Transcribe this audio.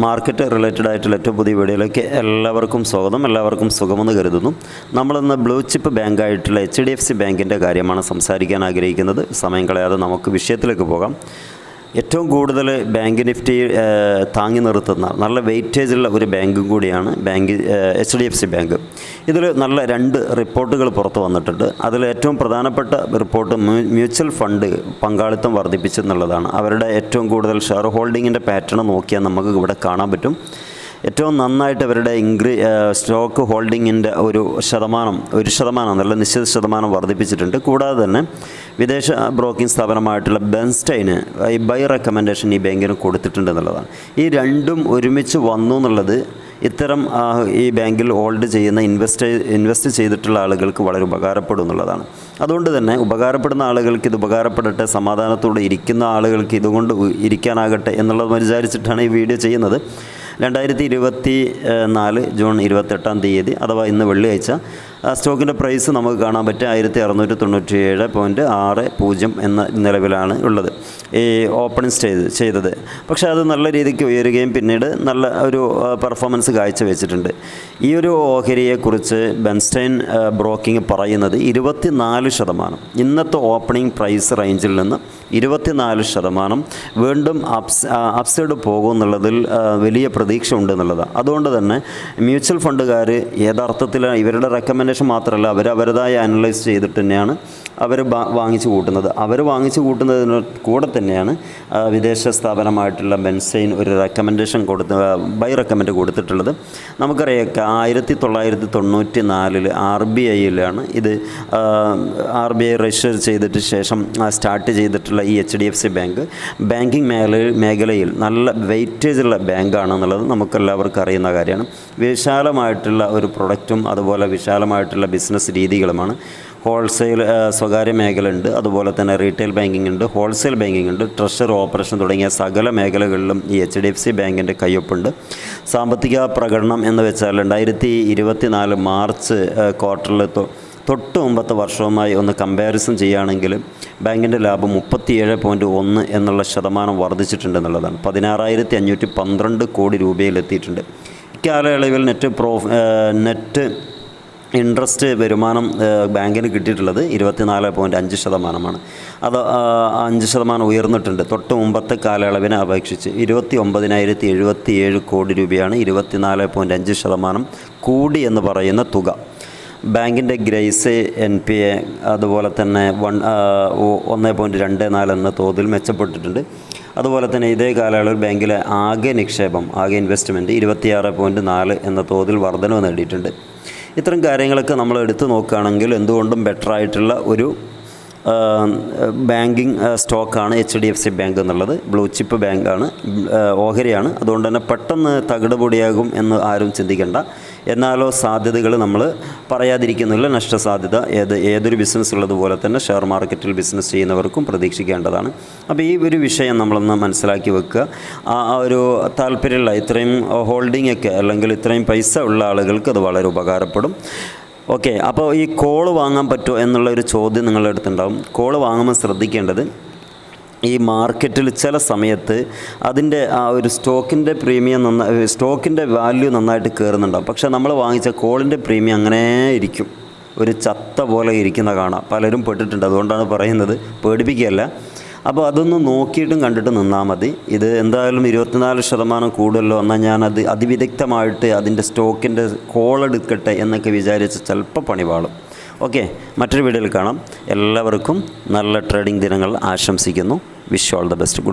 Market related ആയിട്ടുള്ള ഏറ്റവും പുതിയ വീഡിയോയിലേക്ക് എല്ലാവർക്കും സ്വാഗതം. എല്ലാവർക്കും സുഖമെന്ന് കരുതുന്നു. നമ്മളിന്ന് ബ്ലൂ ചിപ്പ് ബാങ്കായിട്ടുള്ള എച്ച് ഡി എഫ് സി ബാങ്കിന്റെ കാര്യമാണ് സംസാരിക്കാൻ ആഗ്രഹിക്കുന്നത്. സമയം കളയാതെ നമുക്ക് വിഷയത്തിലേക്ക് പോകാം. ഏറ്റവും കൂടുതൽ ബാങ്ക് നിഫ്റ്റി താങ്ങി നിർത്തുന്ന നല്ല വെയിറ്റേജുള്ള ഒരു ബാങ്കും കൂടിയാണ് bank H D F C bank. ഇതിൽ നല്ല രണ്ട് റിപ്പോർട്ടുകൾ പുറത്തു വന്നിട്ടുണ്ട്. അതിൽ ഏറ്റവും പ്രധാനപ്പെട്ട റിപ്പോർട്ട് മ്യൂച്വൽ ഫണ്ട് പങ്കാളിത്തം വർദ്ധിപ്പിച്ചെന്നുള്ളതാണ്. അവരുടെ ഏറ്റവും കൂടുതൽ ഷെയർ ഹോൾഡിങ്ങിന്റെ പാറ്റേൺ നോക്കിയാൽ നമുക്ക് ഇവിടെ കാണാൻ പറ്റും. ഏറ്റവും നന്നായിട്ട് അവരുടെ ഇൻക്രീ സ്റ്റോക്ക് ഹോൾഡിങ്ങിന്റെ ഒരു ശതമാനം ഒരു ശതമാനം നല്ല നിശ്ചിത ശതമാനം വർദ്ധിപ്പിച്ചിട്ടുണ്ട്. കൂടാതെ തന്നെ വിദേശ ബ്രോക്കിംഗ് സ്ഥാപനമായിട്ടുള്ള ബെൻസ്റ്റൈന് ഈ ബൈ റെക്കമെൻഡേഷൻ ഈ ബാങ്കിന് കൊടുത്തിട്ടുണ്ട് എന്നുള്ളതാണ്. ഈ രണ്ടും ഒരുമിച്ച് വന്നു എന്നുള്ളത് ഇത്തരം ഈ ബാങ്കിൽ ഹോൾഡ് ചെയ്യുന്ന ഇൻവെസ്റ്റ് ഇൻവെസ്റ്റ് ചെയ്തിട്ടുള്ള ആളുകൾക്ക് വളരെ ഉപകാരപ്പെടും എന്നുള്ളതാണ്. അതുകൊണ്ട് തന്നെ ഉപകാരപ്പെടുന്ന ആളുകൾക്ക് ഇത് ഉപകാരപ്പെടട്ടെ സമാധാനത്തോടെ ഇരിക്കുന്ന ആളുകൾക്ക് ഇതുകൊണ്ട് ഇരിക്കാനാകട്ടെ എന്നുള്ളത് വിചാരിച്ചിട്ടാണ് ഈ വീഡിയോ ചെയ്യുന്നത്. രണ്ടായിരത്തി ഇരുപത്തി നാല് ജൂൺ ഇരുപത്തെട്ടാം തീയതി അഥവാ ഇന്ന് വെള്ളിയാഴ്ച സ്റ്റോക്കിന്റെ പ്രൈസ് നമുക്ക് കാണാൻ പറ്റും. ആയിരത്തി അറുന്നൂറ്റി തൊണ്ണൂറ്റി ഏഴ് പോയിന്റ് ആറ് പൂജ്യം എന്ന നിലവിലാണ് ഉള്ളത്. ഈ ഓപ്പണിങ് ചെയ്ത് ചെയ്തത്. പക്ഷേ അത് നല്ല രീതിക്ക് ഉയരുകയും പിന്നീട് നല്ല ഒരു പെർഫോമൻസ് കാഴ്ചവെച്ചിട്ടുണ്ട്. ഈ ഒരു ഓഹരിയെക്കുറിച്ച് ബെൻസ്റ്റൈൻ ബ്രോക്കിംഗ് പറയുന്നത് ഇരുപത്തിനാല് ശതമാനം. ഇന്നത്തെ ഓപ്പണിംഗ് പ്രൈസ് റേഞ്ചിൽ നിന്ന് ഇരുപത്തിനാല് ശതമാനം. വീണ്ടും അപ്സ് അപ്സൈഡ് പോകുമെന്നുള്ളതിൽ വലിയ പ്രതീക്ഷ ഉണ്ട് എന്നുള്ളതാണ് അതുകൊണ്ട് തന്നെ മ്യൂച്വൽ ഫണ്ടുകാർ യഥാർത്ഥത്തിൽ ഇവരുടെ റെക്കമെൻഡേഷൻ മാത്രമല്ല അവർ അനലൈസ് ചെയ്തിട്ട് തന്നെയാണ് അവർ വാങ്ങിച്ചു കൂട്ടുന്നത്. അവർ വാങ്ങിച്ചു കൂട്ടുന്നതിന് കൂടെ തന്നെയാണ് വിദേശ സ്ഥാപനമായിട്ടുള്ള ബെൻസൈൻ ഒരു റെക്കമെൻഡേഷൻ കൊടുത്ത് ബൈ റെക്കമെൻഡ് കൊടുത്തിട്ടുള്ളത്. നമുക്കറിയാം ആയിരത്തി തൊള്ളായിരത്തി തൊണ്ണൂറ്റി നാലിൽ ആർ ബി ഐയിലാണ് ഇത് ആർ ബി ഐ രജിസ്റ്റർ ചെയ്തിട്ട് ശേഷം സ്റ്റാർട്ട് ചെയ്തിട്ടുള്ള ഈ H D F C bank banking മേഖല മേഖലയിൽ നല്ല വെയിറ്റേജുള്ള ബാങ്കാണെന്നുള്ളത് നമുക്കെല്ലാവർക്കും അറിയുന്ന കാര്യമാണ്. വിശാലമായിട്ടുള്ള ഒരു പ്രൊഡക്റ്റും അതുപോലെ വിശാലമായിട്ടുള്ള ബിസിനസ് രീതികളുമാണ്. ഹോൾസെയിൽ സ്വകാര്യ മേഖലയുണ്ട്. അതുപോലെ തന്നെ റീറ്റെയിൽ ബാങ്കിങ് ഉണ്ട് ഹോൾസെയിൽ ബാങ്കിങ് ഉണ്ട് ട്രഷർ ഓപ്പറേഷൻ തുടങ്ങിയ സകല മേഖലകളിലും ഈ എച്ച് ഡി എഫ് സി ബാങ്കിന്റെ കയ്യൊപ്പുണ്ട്. സാമ്പത്തിക പ്രകടനം എന്ന് വെച്ചാൽ രണ്ടായിരത്തി ഇരുപത്തി നാല് മാർച്ച് ക്വാർട്ടറിൽ തൊട്ട് മുമ്പത്തെ വർഷവുമായി ഒന്ന് കമ്പാരിസൺ ചെയ്യുകയാണെങ്കിൽ ബാങ്കിന്റെ ലാഭം മുപ്പത്തിയേഴ് പോയിന്റ് ഒന്ന് എന്നുള്ള ശതമാനം വർദ്ധിച്ചിട്ടുണ്ട് എന്നുള്ളതാണ്. പതിനാറായിരത്തി അഞ്ഞൂറ്റി പന്ത്രണ്ട് കോടി രൂപയിലെത്തിയിട്ടുണ്ട് ഇക്കാലയളവിൽ നെറ്റ് പ്രോഫ് നെറ്റ് ഇൻട്രസ്റ്റ് വരുമാനം ബാങ്കിന് കിട്ടിയിട്ടുള്ളത് ഇരുപത്തിനാല് പോയിന്റ് അഞ്ച് ശതമാനമാണ്. അത് അഞ്ച് ശതമാനം ഉയർന്നിട്ടുണ്ട്. തൊട്ട് മുമ്പത്തെ കാലയളവിനെ അപേക്ഷിച്ച് ഇരുപത്തി ഒമ്പതിനായിരത്തി എഴുപത്തി ഏഴ് കോടി രൂപയാണ് ഇരുപത്തിനാല് പോയിന്റ് അഞ്ച് ശതമാനം കൂടി എന്ന് പറയുന്ന തുക. ബാങ്കിന്റെ ഗ്രേസ് എൻ പി എ അതുപോലെ തന്നെ വൺ ഒന്ന് പോയിന്റ് രണ്ട് നാല് എന്ന തോതിൽ മെച്ചപ്പെട്ടിട്ടുണ്ട്. അതുപോലെ തന്നെ ഇതേ കാലയളവിൽ ബാങ്കിലെ ആകെ നിക്ഷേപം ആകെ ഇൻവെസ്റ്റ്മെന്റ് ഇരുപത്തിയാറ് പോയിന്റ് നാല് എന്ന തോതിൽ വർധനവ് നേടിയിട്ടുണ്ട്. ഇത്തരം കാര്യങ്ങളൊക്കെ നമ്മൾ എടുത്തു നോക്കുകയാണെങ്കിൽ എന്തുകൊണ്ടും ബെറ്റർ ആയിട്ടുള്ള ഒരു ബാങ്കിങ് സ്റ്റോക്കാണ് H D F C bank എന്നുള്ളത്. ബ്ലൂ ചിപ്പ് ബാങ്കാണ്. ഓഹരിയാണ്. അതുകൊണ്ട് തന്നെ പെട്ടെന്ന് തകിട് പൊടിയാകും എന്ന് ആരും ചിന്തിക്കേണ്ട. എന്നാലോ സാധ്യതകൾ നമ്മൾ പറയാതിരിക്കുന്നില്ല. നഷ്ടസാധ്യത ഏത് ഏതൊരു ബിസിനസ് ഉള്ളതുപോലെ തന്നെ ഷെയർ മാർക്കറ്റിൽ ബിസിനസ് ചെയ്യുന്നവർക്കും പ്രതീക്ഷിക്കേണ്ടതാണ്. അപ്പോൾ ഈ ഒരു വിഷയം നമ്മളൊന്ന് മനസ്സിലാക്കി വെക്കുക. ആ ഒരു താല്പര്യമുള്ള ഇത്രയും ഹോൾഡിംഗ് ഒക്കെ അല്ലെങ്കിൽ ഇത്രയും പൈസ ഉള്ള ആളുകൾക്ക് അത് വളരെ ഉപകാരപ്പെടും. ഓക്കെ അപ്പോൾ ഈ കോൾ വാങ്ങാൻ പറ്റുമോ എന്നുള്ള ഒരു ചോദ്യം നിങ്ങളുടെ അടുത്തുണ്ടാവും. കോൾ വാങ്ങുമ്പോൾ ശ്രദ്ധിക്കേണ്ടത് ഈ മാർക്കറ്റിൽ ചില സമയത്ത് അതിന്റെ ആ ഒരു സ്റ്റോക്കിന്റെ പ്രീമിയം നന്നായി സ്റ്റോക്കിന്റെ വാല്യൂ നന്നായിട്ട് കയറുന്നുണ്ടാവും. പക്ഷേ നമ്മൾ വാങ്ങിച്ച കോളിന്റെ പ്രീമിയം അങ്ങനെ ഇരിക്കും. ഒരു ചത്ത പോലെ ഇരിക്കുന്ന കാണാം. പലരും പെട്ടിട്ടുണ്ട്. അതുകൊണ്ടാണ് പറയുന്നത്. പേടിപ്പിക്കുകയല്ല. അപ്പോൾ അതൊന്ന് നോക്കിയിട്ടും കണ്ടിട്ട് നിന്നാൽ മതി. ഇത് എന്തായാലും ഇരുപത്തിനാല് ശതമാനം കൂടുതലോ എന്നാൽ ഞാനത് അതിവിദഗ്ധമായിട്ട് അതിന്റെ സ്റ്റോക്കിന്റെ കോൾ എടുക്കട്ടെ എന്നൊക്കെ വിചാരിച്ച് ചിലപ്പോൾ പണിപാളും ഓക്കെ മറ്റൊരു വീഡിയോയിൽ കാണാം. എല്ലാവർക്കും നല്ല ട്രേഡിംഗ് ദിനങ്ങൾ ആശംസിക്കുന്നു. Wish all the best good